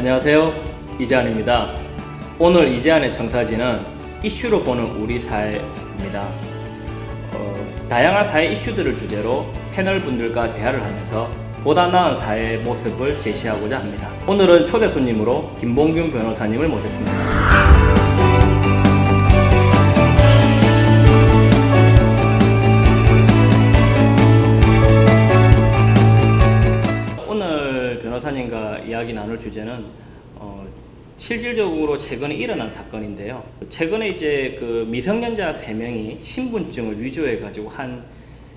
안녕하세요. 이재한입니다. 오늘 이재한의 청사진은 이슈로 보는 우리 사회입니다. 어, 다양한 사회 이슈들을 주제로 패널 분들과 대화를 하면서 보다 나은 사회의 모습을 제시하고자 합니다. 오늘은 초대 손님으로 김봉균 변호사님을 모셨습니다. 변호사님과 이야기 나눌 주제는 어, 실질적으로 최근에 일어난 사건인데요. 최근에 이제 그 미성년자 3명이 신분증을 위조해 가지고 한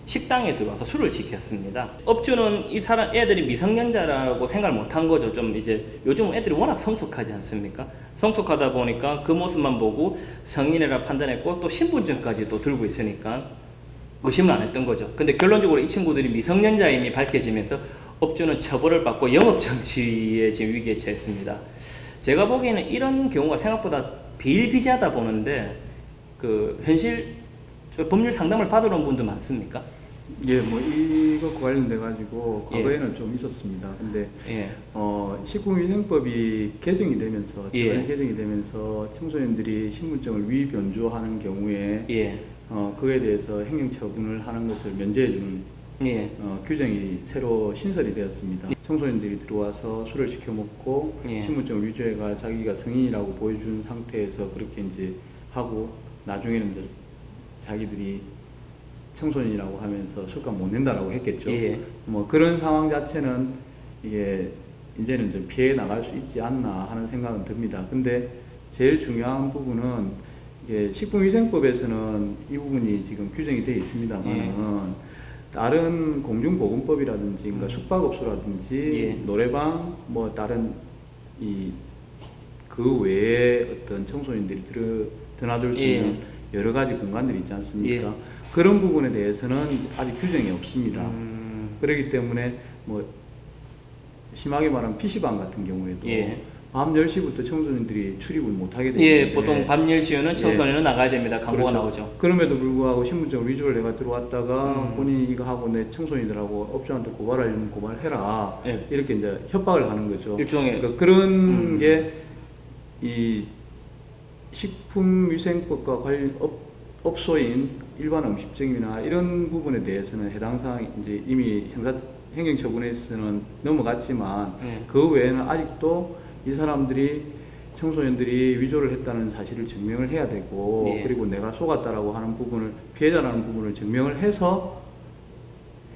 식당에 들어와서 술을 지켰습니다. 업주는 이 사람 애들이 미성년자라고 생각을 못한 거죠. 좀 이제 요즘 애들이 워낙 성숙하지 않습니까? 성숙하다 보니까 그 모습만 보고 성인이라 판단했고 또 신분증까지 또 들고 있으니까 의심을 안 했던 거죠. 근데 결론적으로 이 친구들이 미성년자임이 밝혀지면서 업주는 처벌을 받고 영업 정지의 지금 위기에 처했습니다. 제가 보기에는 이런 경우가 생각보다 비일비재하다 보는데 그 현실 저 법률 상담을 받으러 온 분도 많습니까? 예, 뭐 이것과 관련돼 가지고 예. 과거에는 좀 있었습니다. 근데 예. 어, 식품위생법이 개정이 되면서 최근에 예. 개정이 되면서 청소년들이 신분증을 위변조하는 경우에 예. 어, 그에 대해서 행정 처분을 하는 것을 면제해 주는 예. 어, 규정이 새로 신설이 되었습니다. 청소년들이 들어와서 술을 시켜 먹고 예. 신분증을 위조해가 자기가 성인이라고 보여준 상태에서 그렇게 이제 하고 나중에는 이제 자기들이 청소년이라고 하면서 술값 못 낸다라고 했겠죠. 예. 뭐 그런 상황 자체는 이게 이제는 좀 피해 나갈 수 있지 않나 하는 생각은 듭니다. 근데 제일 중요한 부분은 이게 식품위생법에서는 이 부분이 지금 규정이 되어 있습니다만은 예. 다른 공중보건법이라든지 그러니까 음. 숙박업소라든지 예. 노래방 뭐 다른 이 그 외에 어떤 청소년들이 들어 드나들 수 예. 있는 여러 가지 공간들이 있지 않습니까? 예. 그런 부분에 대해서는 아직 규정이 없습니다. 음, 그렇기 때문에 뭐 심하게 말하면 PC방 같은 경우에도 예. 밤 10시부터 청소년들이 출입을 못 하게 되는데 예, 보통 밤 10시에는 청소년은 나가야 됩니다. 광고가 그렇죠. 나오죠. 그럼에도 불구하고 신분증을 위조를 내가 들어왔다가 음. 본인이 이거 하고 내 청소년들하고 업주한테 고발하려면 고발해라 예. 이렇게 이제 협박을 하는 거죠. 일종의 그러니까 그런 음. 게이 식품위생법과 관련 업, 업소인 일반 음식점이나 이런 부분에 대해서는 해당 사항 이제 이미 형사 행정처분에서는 넘어갔지만 예. 그 외에는 아직도 이 사람들이 청소년들이 위조를 했다는 사실을 증명을 해야 되고 예. 그리고 내가 속았다라고 하는 부분을 피해자라는 부분을 증명을 해서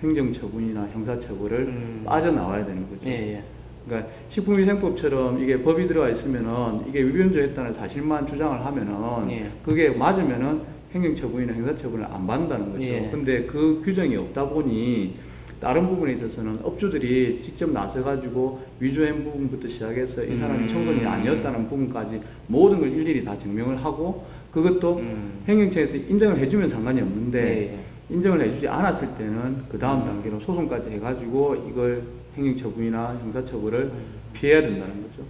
행정처분이나 형사처벌을 음. 빠져나와야 되는 거죠. 예, 예. 그러니까 식품위생법처럼 이게 법이 들어가 있으면은 이게 위변조했다는 사실만 주장을 하면은 예. 그게 맞으면은 행정처분이나 형사처분을 안 받는다는 거죠. 예. 근데 그 규정이 없다 보니 다른 부분에 있어서는 업주들이 직접 나서가지고 위조한 부분부터 시작해서 이 사람이 음. 청소년이 아니었다는 부분까지 모든 걸 일일이 다 증명을 하고 그것도 음. 행정처에서 인정을 해주면 상관이 없는데 예, 예. 인정을 해주지 않았을 때는 그 다음 단계로 소송까지 해가지고 이걸 행정처분이나 형사처벌을 음. 피해야 된다는 거죠.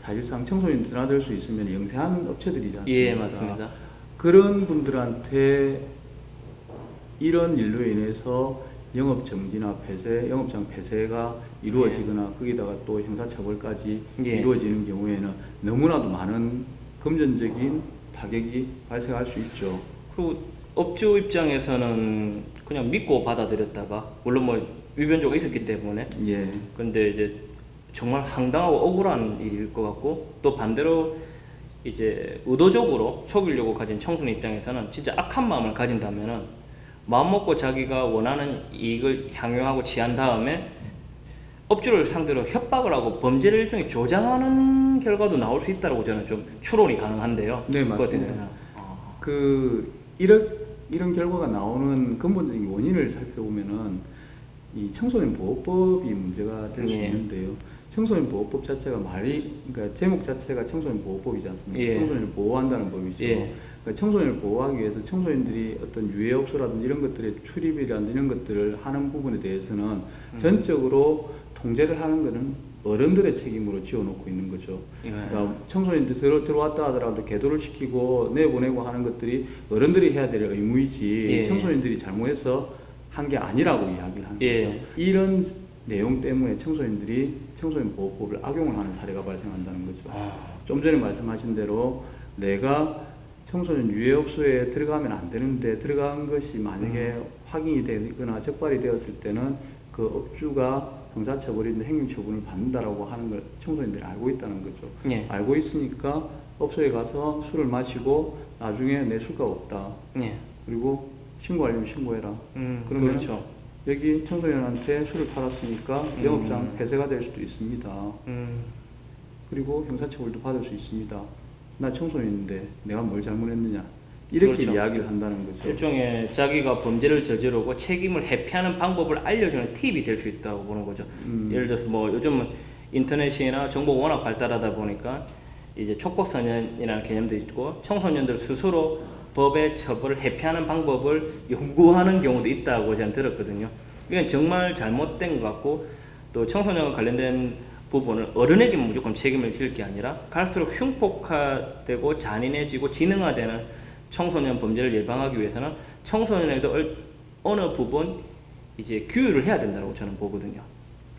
사실상 청소년 드나들 수 있으면 영세한 업체들이지 않습니까? 예, 맞습니다. 그런 분들한테 이런 일로 인해서 영업 정지나 폐쇄, 영업장 폐쇄가 이루어지거나 거기다가 또 형사처벌까지 예. 이루어지는 경우에는 너무나도 많은 금전적인 타격이 발생할 수 있죠. 그리고 업주 입장에서는 그냥 믿고 받아들였다가 물론 뭐 위변조가 있었기 때문에 예. 근데 이제 정말 황당하고 억울한 일일 것 같고 또 반대로 이제 의도적으로 속이려고 가진 청소년 입장에서는 진짜 악한 마음을 가진다면은 마음 먹고 자기가 원하는 이익을 향유하고 취한 다음에 업주를 상대로 협박을 하고 범죄를 일종의 조장하는 결과도 나올 수 있다고 저는 좀 추론이 가능한데요. 네, 맞습니다. 어. 그 이런 이런 결과가 나오는 근본적인 원인을 살펴보면은 이 청소년 보호법이 문제가 될수 예. 있는데요. 청소년 보호법 자체가 말이 그러니까 제목 자체가 청소년 보호법이지 않습니까? 예. 청소년을 보호한다는 법이죠. 예. 그러니까 청소년을 보호하기 위해서 청소년들이 어떤 유해업소라든지 이런 것들의 출입이라든지 이런 것들을 하는 부분에 대해서는 음. 전적으로 통제를 하는 것은 어른들의 책임으로 지어놓고 있는 거죠. 예. 그러니까 청소년들 들어, 들어왔다 하더라도 계도를 시키고 내보내고 하는 것들이 어른들이 해야 될 의무이지 예. 청소년들이 잘못해서 한 게 아니라고 이야기를 하는 예. 거죠. 이런 내용 때문에 청소년들이 청소년 보호법을 악용을 하는 사례가 발생한다는 거죠. 아, 좀 전에 말씀하신 대로 내가 청소년 유해업소에 들어가면 안 되는데 들어간 것이 만약에 확인이 되거나 적발이 되었을 때는 그 업주가 형사처벌이나 행정처분을 받는다라고 하는 걸 청소년들이 알고 있다는 거죠. 예, 알고 있으니까 업소에 가서 술을 마시고 나중에 내 술값 없다. 예, 그리고 신고하려면 신고해라. 음, 그러면 그렇죠. 여기 청소년한테 술을 팔았으니까 음. 영업장 폐쇄가 될 수도 있습니다. 음, 그리고 형사처벌도 받을 수 있습니다. 나 청소년인데 내가 뭘 잘못했느냐 이렇게 그렇죠. 이야기를 한다는 거죠. 일종의 자기가 범죄를 저지르고 책임을 회피하는 방법을 알려주는 팁이 될 수 있다고 보는 거죠. 음. 예를 들어서 뭐 요즘은 인터넷이나 정보가 워낙 발달하다 보니까 이제 촉법소년이라는 개념도 있고 청소년들 스스로 법의 처벌을 회피하는 방법을 연구하는 경우도 있다고 저는 들었거든요. 이건 정말 잘못된 것 같고 또 청소년과 관련된 부분을 어른에게만 무조건 책임을 질 게 아니라 갈수록 흉폭화되고 잔인해지고 지능화되는 청소년 범죄를 예방하기 위해서는 청소년에도 얼- 어느 부분 이제 규율을 해야 된다고 저는 보거든요.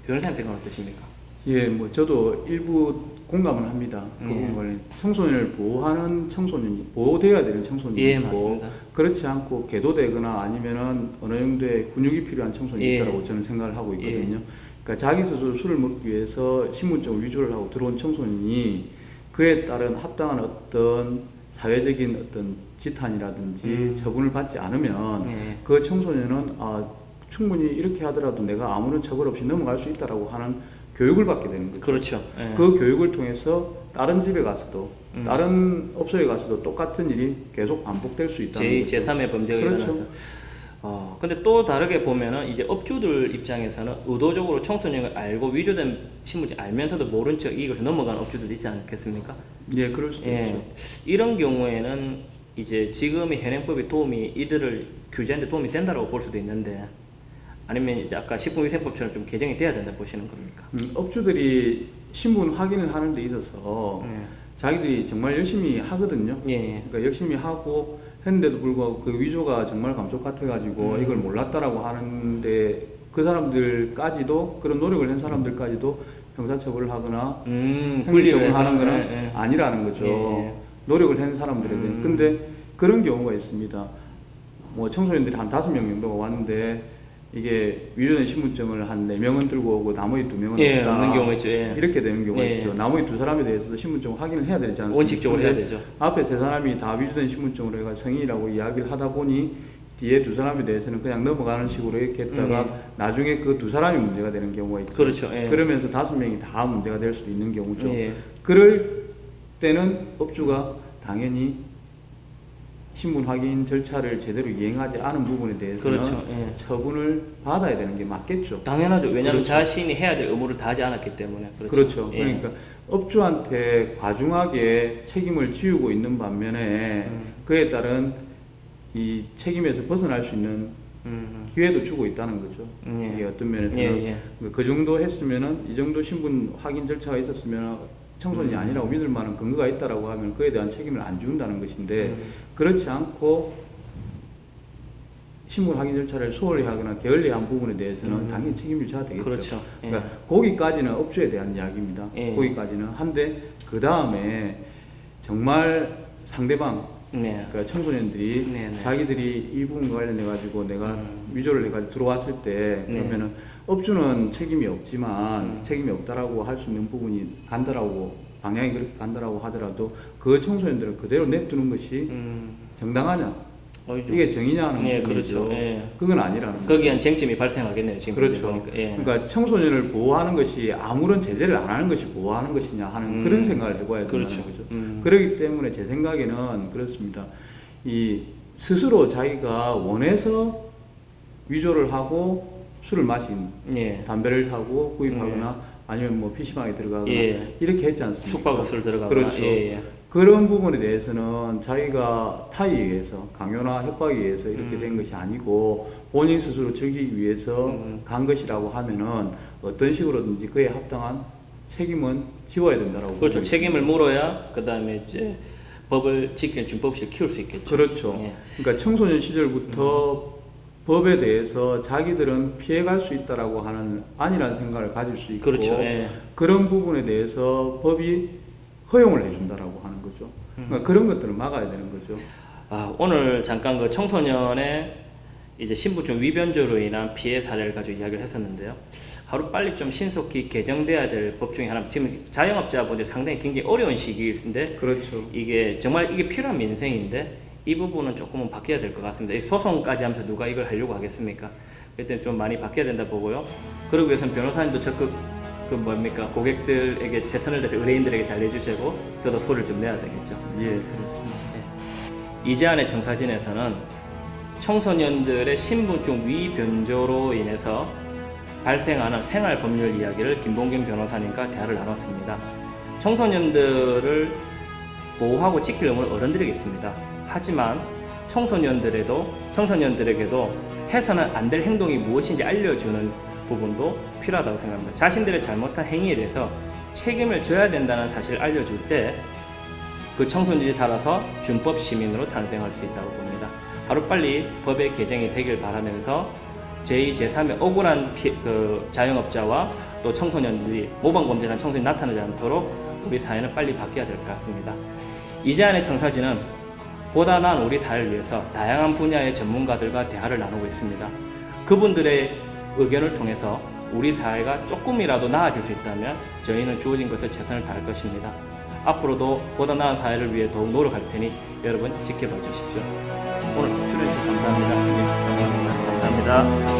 변호사님 어떠십니까? 예, 뭐 저도 일부 공감을 합니다. 그 예. 부분 관련 청소년을 보호하는 청소년이 보호되어야 되는 청소년이 예, 맞습니다. 그렇지 않고 계도되거나 아니면은 어느 정도의 근육이 필요한 청소년이 예. 있다고 저는 생각을 하고 있거든요. 그러니까 자기 스스로 술을 먹기 위해서 신분증을 위조를 하고 들어온 청소년이 그에 따른 합당한 어떤 사회적인 어떤 지탄이라든지 음. 처분을 받지 않으면 예. 그 청소년은 아, 충분히 이렇게 하더라도 내가 아무런 처벌 없이 넘어갈 수 있다라고 하는 교육을 받게 되는 거죠. 그렇죠. 예. 그 교육을 통해서 다른 집에 가서도 음. 다른 업소에 가서도 똑같은 일이 계속 반복될 수 있다는 제, 거죠. 제3의 범죄가 그렇죠. 일어나서. 어, 근데 또 다르게 보면은 이제 업주들 입장에서는 의도적으로 청소년을 알고 위조된 신분증 알면서도 모른 척 이것을 넘어가는 업주들도 있지 않겠습니까? 예, 그럴 수도 예. 있죠. 이런 경우에는 이제 지금의 현행법이 도움이 이들을 규제하는데 도움이 된다고 볼 수도 있는데 아니면 이제 아까 식품위생법처럼 좀 개정이 돼야 된다 보시는 겁니까? 음, 업주들이 신분 확인을 하는 데 있어서 예. 자기들이 정말 열심히 하거든요. 예, 예. 그러니까 열심히 하고 했는데도 불구하고 그 위조가 정말 감쪽 같아가지고 음. 이걸 몰랐다라고 하는데 그 사람들까지도 그런 노력을 한 사람들까지도 형사처벌을 하거나 음, 분리를 하는 거는 예, 예. 아니라는 거죠. 예, 예. 노력을 한 사람들에 대해. 음. 근데 그런 경우가 있습니다. 뭐 청소년들이 한 다섯 명 정도가 왔는데 이게 위조된 신분증을 한 네 명은 들고 오고 나머지 두 명은 예, 없다. 없는 경우 있죠. 예. 이렇게 되는 경우가 예. 있죠. 나머지 두 사람에 대해서도 신분증 확인을 해야 되지 않습니까? 원칙적으로 해야 되죠. 앞에 세 사람이 다 위조된 신분증으로 해가 성인이라고 이야기를 하다 보니 뒤에 두 사람에 대해서는 그냥 넘어가는 식으로 이렇게 했다가 음, 나중에 그 두 사람이 문제가 되는 경우가 있죠. 그렇죠. 예. 그러면서 다섯 명이 다 문제가 될 수도 있는 경우죠. 예. 그럴 때는 업주가 당연히 신분 확인 절차를 제대로 이행하지 않은 부분에 대해서는 그렇죠. 예. 처분을 받아야 되는 게 맞겠죠. 당연하죠. 왜냐하면 그렇죠. 자신이 해야 될 의무를 다하지 않았기 때문에 그렇죠. 그렇죠. 예. 그러니까 업주한테 과중하게 책임을 지우고 있는 반면에 음. 그에 따른 이 책임에서 벗어날 수 있는 음, 기회도 주고 있다는 거죠. 음, 예. 이게 어떤 면에서는 예, 예. 그 정도 했으면은 이 정도 신분 확인 절차가 있었으면 청소년이 음. 아니라고 믿을 만한 근거가 있다라고 하면 그에 대한 책임을 안 지운다는 것인데 음. 그렇지 않고 신분 확인 절차를 소홀히 하거나 게을리 한 부분에 대해서는 음. 당연히 책임을 져야 되겠죠. 그렇죠. 예. 그러니까 거기까지는 업주에 대한 이야기입니다. 예. 거기까지는 한데 그 다음에 정말 상대방 네. 그러니까 청소년들이 네, 네. 자기들이 이 부분과 관련해 가지고 내가 음. 위조를 해가지고 들어왔을 때 네. 그러면은 업주는 책임이 없지만 음. 책임이 없다라고 할 수 있는 부분이 간다라고 방향이 그렇게 간다라고 하더라도 그 청소년들을 그대로 냅두는 것이 음, 정당하냐 어이죠. 이게 정의냐 하는 예. 그렇죠. 예. 그건 아니라는 거죠. 거기엔 쟁점이 발생하겠네요. 지금 그렇죠. 보니까. 예. 그러니까 청소년을 보호하는 것이 아무런 제재를 안 하는 것이 보호하는 것이냐 하는 음. 그런 생각을 해봐야 된다는 그렇죠. 거죠. 음. 그렇기 때문에 제 생각에는 그렇습니다. 이 스스로 자기가 원해서 위조를 하고 술을 마신 예. 담배를 사고 구입하거나 아니면 뭐 PC방에 들어가거나 예. 이렇게 했지 않습니까? 숙박업소를 들어가거나. 그렇죠. 예, 예. 그런 부분에 대해서는 자기가 타의에 의해서 강요나 협박에 의해서 이렇게 음. 된 것이 아니고 본인 스스로 즐기기 위해서 음. 간 것이라고 하면은 어떤 식으로든지 그에 합당한 책임은 지워야 된다라고 그렇죠. 책임을 물어야 그 다음에 이제 법을 지키는 준법식을 키울 수 있겠죠. 그렇죠. 예. 그러니까 청소년 시절부터 법에 대해서 자기들은 피해갈 수 있다라고 하는 아니라는 생각을 가질 수 있고 그렇죠. 예. 그런 부분에 대해서 법이 허용을 해준다라고 하는 거죠. 그러니까 그런 것들을 막아야 되는 거죠. 아, 오늘 잠깐 그 청소년의 이제 신분증 위변조로 인한 피해 사례를 가지고 이야기를 했었는데요. 하루 빨리 좀 신속히 개정돼야 될 법 중에 하나. 지금 자영업자분들 상당히 굉장히 어려운 시기인데 그렇죠. 이게 정말 이게 필요한 민생인데 이 부분은 조금은 바뀌어야 될 것 같습니다. 이 소송까지 하면서 누가 이걸 하려고 하겠습니까? 그때 좀 많이 바뀌어야 된다 보고요. 그러기 위해서는 변호사님도 적극 그 뭡니까 고객들에게 최선을 다해서 의뢰인들에게 잘 내주시고 저도 소리를 좀 내야 되겠죠. 예, 그렇습니다. 이제안의 정사진에서는 청소년들의 신분증 위변조로 인해서 발생하는 생활 법률 이야기를 김봉균 변호사님과 대화를 나눴습니다. 청소년들을 보호하고 지킬 의무는 어른들에게 있습니다. 하지만 청소년들에도 청소년들에게도 해서는 안 될 행동이 무엇인지 알려주는 부분도 필요하다고 생각합니다. 자신들의 잘못한 행위에 대해서 책임을 져야 된다는 사실을 알려줄 때 그 청소년들이 자라서 준법 시민으로 탄생할 수 있다고 봅니다. 하루빨리 법의 개정이 되길 바라면서 제2, 제3의 억울한 피, 그 자영업자와 또 청소년들이 모방범죄라는 청소년이 나타나지 않도록 우리 사회는 빨리 바뀌어야 될 것 같습니다. 이제안의 청사진은 보다 나은 우리 사회를 위해서 다양한 분야의 전문가들과 대화를 나누고 있습니다. 그분들의 의견을 통해서 우리 사회가 조금이라도 나아질 수 있다면 저희는 주어진 것을 최선을 다할 것입니다. 앞으로도 보다 나은 사회를 위해 더욱 노력할 테니 여러분 지켜봐 주십시오. 오늘 출연해주셔서 감사합니다. 예, 감사합니다. 감사합니다.